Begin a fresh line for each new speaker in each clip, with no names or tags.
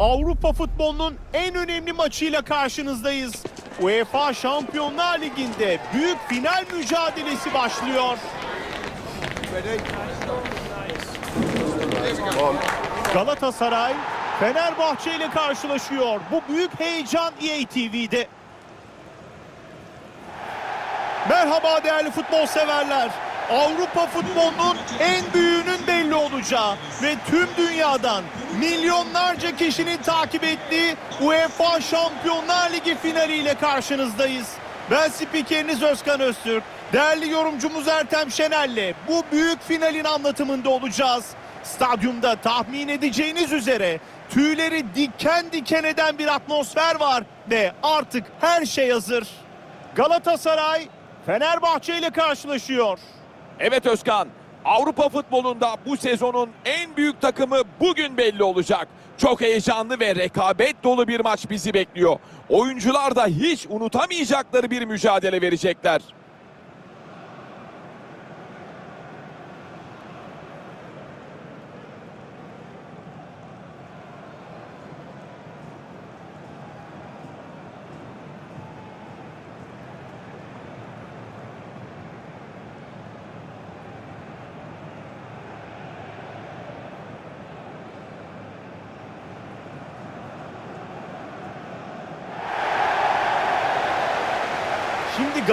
Avrupa futbolunun en önemli maçıyla karşınızdayız. UEFA Şampiyonlar Ligi'nde büyük final mücadelesi başlıyor. Galatasaray Fenerbahçe ile karşılaşıyor. Bu büyük heyecan EA TV'de. Merhaba değerli futbol severler. Avrupa futbolunun en büyüğünün belli olacağı ve tüm dünyadan milyonlarca kişinin takip ettiği UEFA Şampiyonlar Ligi finaliyle karşınızdayız. Ben spikeriniz Özkan Öztürk. Değerli yorumcumuz Ertem Şener'le bu büyük finalin anlatımında olacağız. Stadyumda tahmin edeceğiniz üzere tüyleri diken diken eden bir atmosfer var ve artık her şey hazır. Galatasaray Fenerbahçe ile karşılaşıyor.
Evet Özkan, Avrupa futbolunda bu sezonun en büyük takımı bugün belli olacak. Çok heyecanlı ve rekabet dolu bir maç bizi bekliyor. Oyuncular da hiç unutamayacakları bir mücadele verecekler.
Şimdi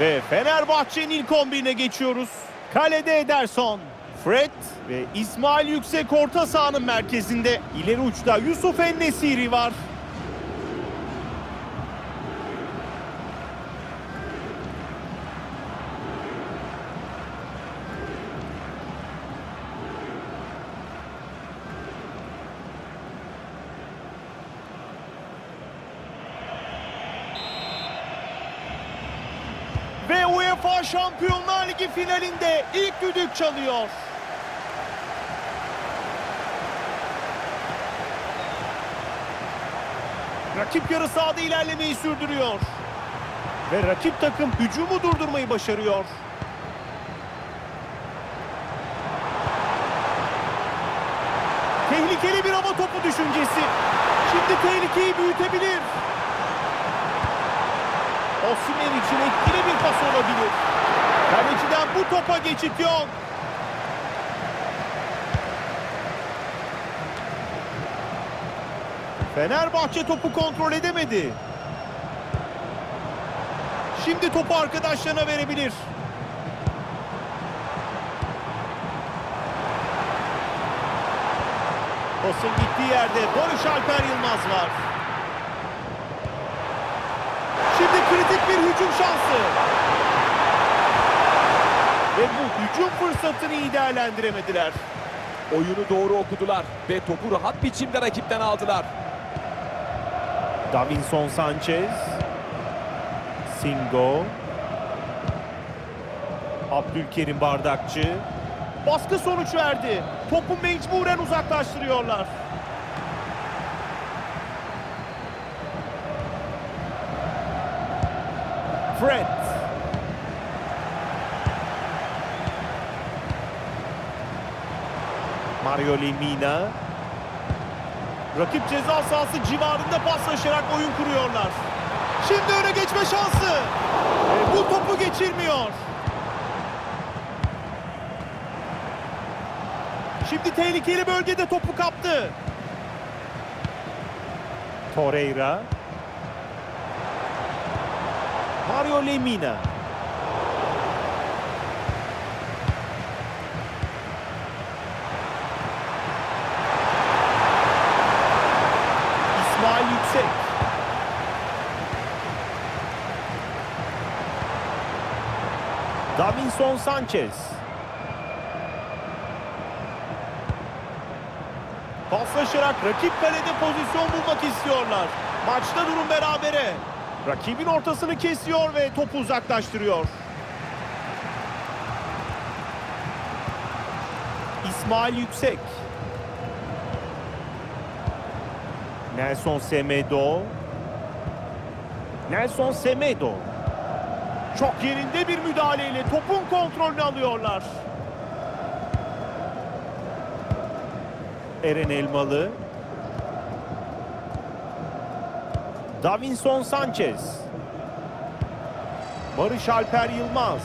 Ve Fenerbahçe'nin ilk 11'ine geçiyoruz. Kalede Ederson, Fred ve İsmail Yüksek orta sahanın merkezinde. İleri uçta Yusuf Ennesiri var. Ve UEFA Şampiyonlar Ligi finalinde ilk düdük çalıyor. Rakip yarı sahada ilerlemeyi sürdürüyor. Ve rakip takım hücumu durdurmayı başarıyor. Tehlikeli bir hava topu düşüncesi. Şimdi tehlikeyi büyütebilir. Osimhen için etkili bir pas olabilir. Kaleciden bu topa geçit yok. Fenerbahçe topu kontrol edemedi. Şimdi topu arkadaşlarına verebilir. Pasın gittiği yerde Barış Alper Yılmaz var. Şimdi kritik bir hücum şansı. Ve bu hücum fırsatını iyi değerlendiremediler.
Oyunu doğru okudular ve topu rahat biçimde rakipten aldılar.
Davinson Sanchez. Singo. Abdülkerim Bardakçı. Baskı sonuç verdi. Topu mecburen uzaklaştırıyorlar. Fred. Mario Lemina. Rakip ceza sahası civarında paslaşarak oyun kuruyorlar. Şimdi öne geçme şansı. Bu topu geçirmiyor. Şimdi tehlikeli bölgede topu kaptı. Torreira. Mario Lemina. İsmail Yüksek. Davinson Sanchez. Paslaşarak rakip kalede pozisyon bulmak istiyorlar. Maçta durum berabere. Rakibin ortasını kesiyor ve topu uzaklaştırıyor. İsmail Yüksek. Nelson Semedo. Nelson Semedo. Çok yerinde bir müdahaleyle topun kontrolünü alıyorlar. Eren Elmalı. Davinson Sanchez. Barış Alper Yılmaz.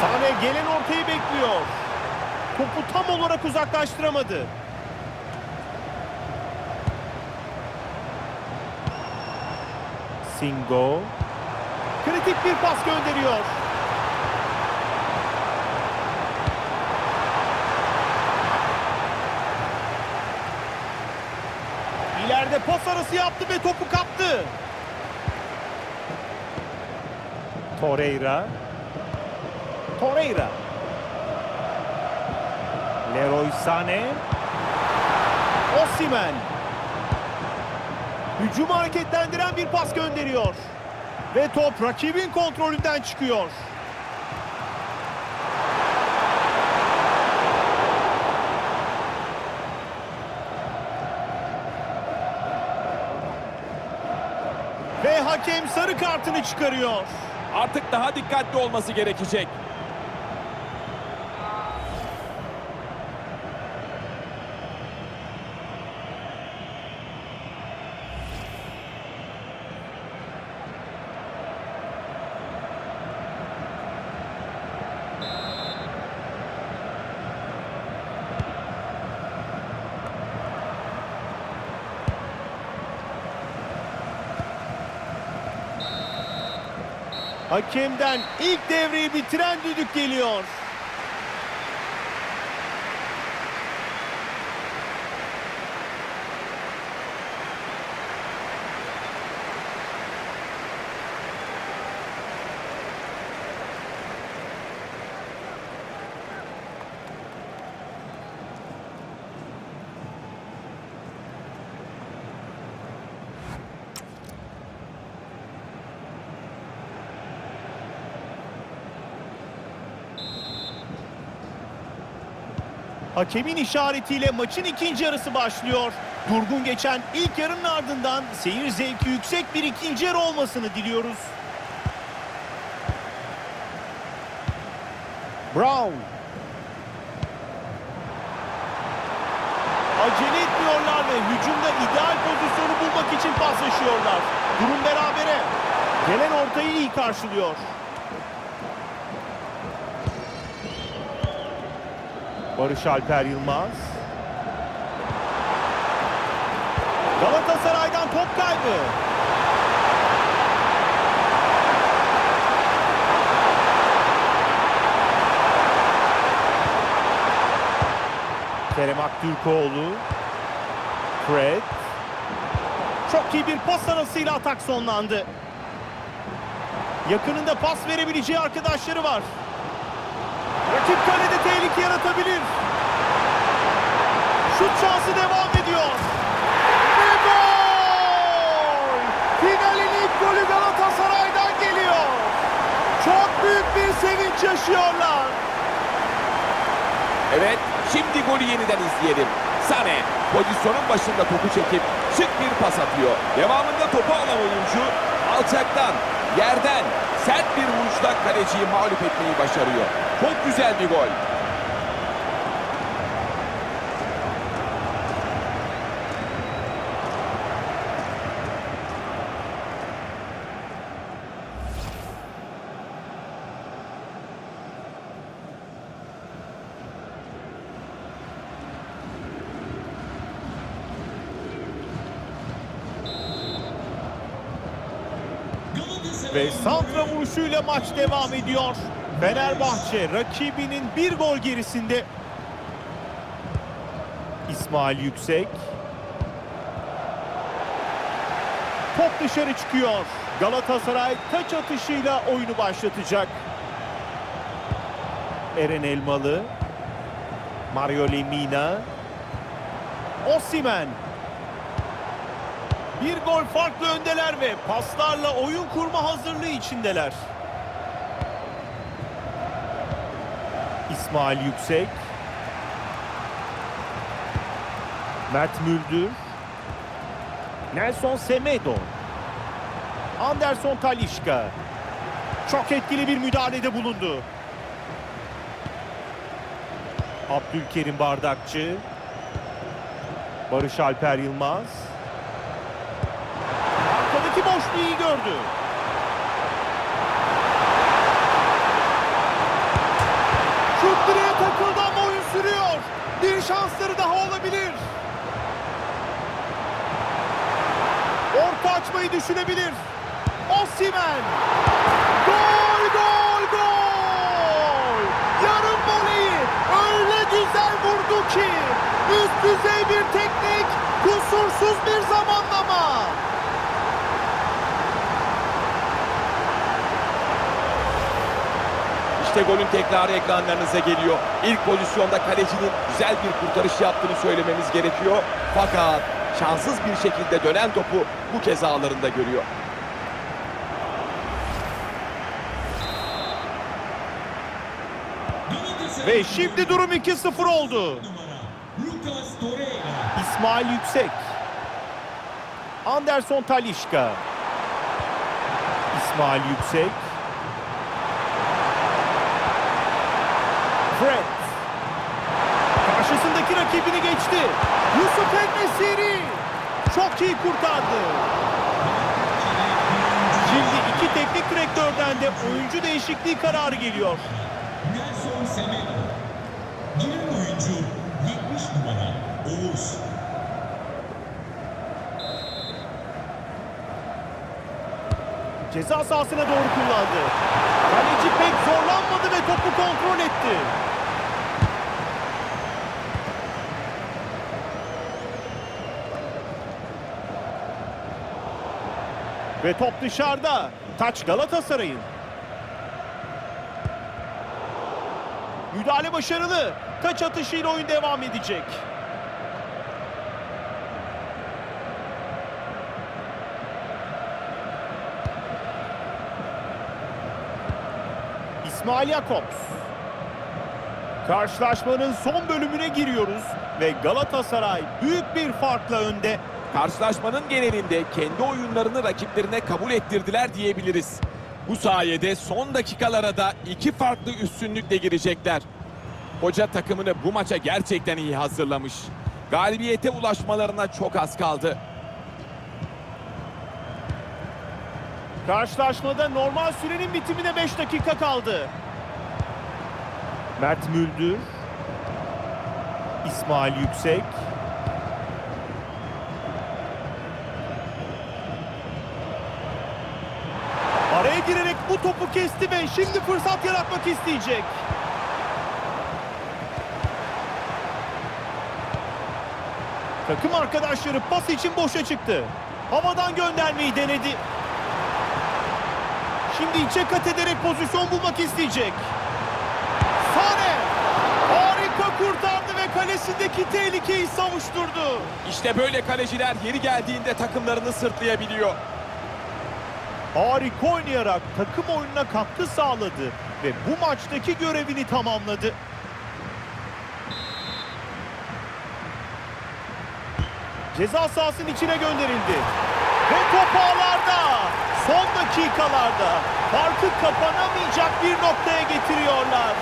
Sane gelen ortayı bekliyor. Topu tam olarak uzaklaştıramadı. Singo. Kritik bir pas gönderiyor. Pas arası yaptı ve topu kaptı. Torreira. Torreira. Leroy Sané. Osimhen. Hücumu hareketlendiren bir pas gönderiyor. Ve top rakibin kontrolünden çıkıyor. Hakem sarı kartını çıkarıyor.
Artık daha dikkatli olması gerekecek.
Hakemden ilk devreyi bitiren düdük geliyor. Hakemin işaretiyle maçın ikinci yarısı başlıyor. Durgun geçen ilk yarının ardından seyir zevki yüksek bir ikinci yarı olmasını diliyoruz. Brown. Acele etmiyorlar ve hücumda ideal pozisyonu bulmak için paslaşıyorlar. Durum berabere. Gelen ortayı iyi karşılıyor. Barış Alper Yılmaz. Galatasaray'dan top kaybı. Kerem Aktürkoğlu. Fred. Çok iyi bir pas arasıyla atak sonlandı. Yakınında pas verebileceği arkadaşları var. Rakip kalede tehlike yaratabilir. Şut şansı devam ediyor. Ve gol! Finalin ilk golü Galatasaray'dan geliyor. Çok büyük bir sevinç yaşıyorlar.
Evet, şimdi golü yeniden izleyelim. Sane pozisyonun başında topu çekip şık bir pas atıyor. Devamında topu alan oyuncu alçaktan, yerden sert bir vuruşla kaleciyi mağlup etmeyi başarıyor. Çok güzel bir gol.
Ve santra vuruşuyla maç devam ediyor. Fenerbahçe rakibinin bir gol gerisinde. İsmail Yüksek. Top dışarı çıkıyor. Galatasaray taç atışıyla oyunu başlatacak. Eren Elmalı. Mario Lemina. Osimen. Bir gol farklı öndeler ve paslarla oyun kurma hazırlığı içindeler. İsmail Yüksek. Mert Müldür. Nelson Semedo. Anderson Talişka. Çok etkili bir müdahalede bulundu. Abdülkerim Bardakçı. Barış Alper Yılmaz. Boşluğu iyi gördü. Şut direğe takıldı ama oyun sürüyor. Bir şansları daha olabilir. Orta açmayı düşünebilir. Osimen. Gol, gol, gol. Yarım voleyi öyle güzel vurdu ki. Üst düzey bir teknik, kusursuz bir zamanlama.
İşte golün tekrarı ekranlarınıza geliyor. İlk pozisyonda kalecinin güzel bir kurtarış yaptığını söylememiz gerekiyor. Fakat şanssız bir şekilde dönen topu bu kez ağlarında görüyor.
Ve şimdi durum 2-0 oldu. İsmail Yüksek. Anderson Talişka. İsmail Yüksek. Fred. Karşısındaki rakibini geçti. Yusuf Ennesiri. Çok iyi kurtardı. Şimdi iki teknik direktörden de oyuncu değişikliği kararı geliyor.
Nelson Semedo. Giren oyuncu 70 numara Oğuz.
Ceza sahasına doğru kullandı. Kaleci pek zorlanmadı ve topu kontrol etti. Ve top dışarıda. Taç Galatasaray'ın. Müdahale başarılı. Taç atışıyla oyun devam edecek. İsmail Jakobs. Karşılaşmanın son bölümüne giriyoruz ve Galatasaray büyük bir farkla önde.
Karşılaşmanın genelinde kendi oyunlarını rakiplerine kabul ettirdiler diyebiliriz. Bu sayede son dakikalara da iki farklı üstünlükle girecekler. Hoca takımını bu maça gerçekten iyi hazırlamış. Galibiyete ulaşmalarına çok az kaldı.
Karşılaşmada normal sürenin bitimine 5 dakika kaldı. Mert Müldür. İsmail Yüksek. Topu kesti ve şimdi fırsat yaratmak isteyecek. Takım arkadaşları pas için boşa çıktı. Havadan göndermeyi denedi. Şimdi içe kat ederek pozisyon bulmak isteyecek. Sane harika kurtardı ve kalesindeki tehlikeyi savuşturdu.
İşte böyle kaleciler yeri geldiğinde takımlarını sırtlayabiliyor.
Harika oynayarak takım oyununa katkı sağladı ve bu maçtaki görevini tamamladı. Ceza sahasının içine gönderildi. Ve top ağlarda. Son dakikalarda farkı kapanamayacak bir noktaya getiriyorlar.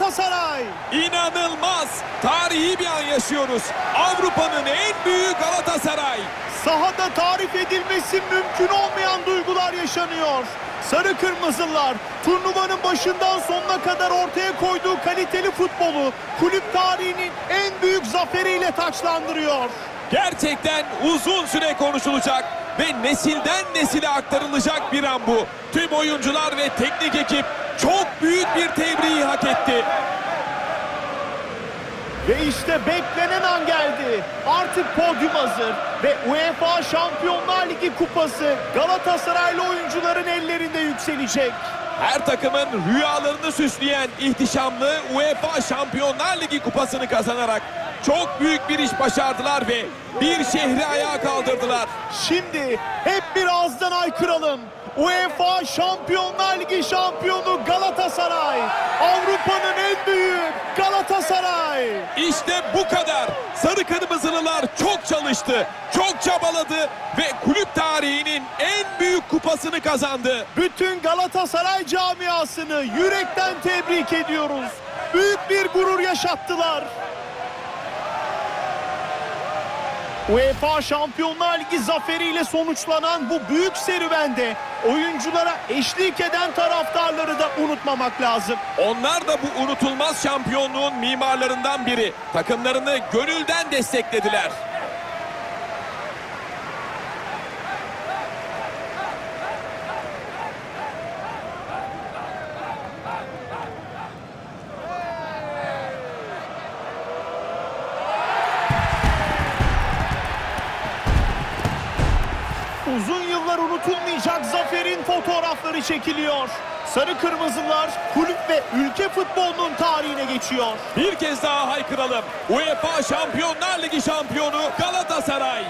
Galatasaray.
İnanılmaz. Tarihi bir an yaşıyoruz. Avrupa'nın en büyük Galatasaray.
Sahada tarif edilmesi mümkün olmayan duygular yaşanıyor. Sarı Kırmızılar turnuvanın başından sonuna kadar ortaya koyduğu kaliteli futbolu kulüp tarihinin en büyük zaferiyle taçlandırıyor.
Gerçekten uzun süre konuşulacak ve nesilden nesile aktarılacak bir an bu. Tüm oyuncular ve teknik ekip çok büyük bir tebriği hak etti.
Ve işte beklenen an geldi. Artık podyum hazır ve UEFA Şampiyonlar Ligi kupası Galatasaraylı oyuncuların ellerinde yükselecek.
Her takımın rüyalarını süsleyen ihtişamlı UEFA Şampiyonlar Ligi kupasını kazanarak çok büyük bir iş başardılar ve bir şehri ayağa kaldırdılar.
Şimdi hep bir ağızdan aykıralım. UEFA Şampiyonlar Ligi şampiyonu Galatasaray. Avrupa'nın en büyük Galatasaray.
İşte bu kadar. Sarı Kırmızılılar çok çalıştı, çok çabaladı ve kulüp tarihinin en büyük kupasını kazandı.
Bütün Galatasaray camiasını yürekten tebrik ediyoruz. Büyük bir gurur yaşattılar. UEFA Şampiyonlar Ligi zaferiyle sonuçlanan bu büyük serüvende oyunculara eşlik eden taraftarları da unutmamak lazım.
Onlar da bu unutulmaz şampiyonluğun mimarlarından biri. Takımlarını gönülden desteklediler.
Unutulmayacak zaferin fotoğrafları çekiliyor. Sarı Kırmızılar kulüp ve ülke futbolunun tarihine geçiyor.
Bir kez daha haykıralım. UEFA Şampiyonlar Ligi şampiyonu Galatasaray.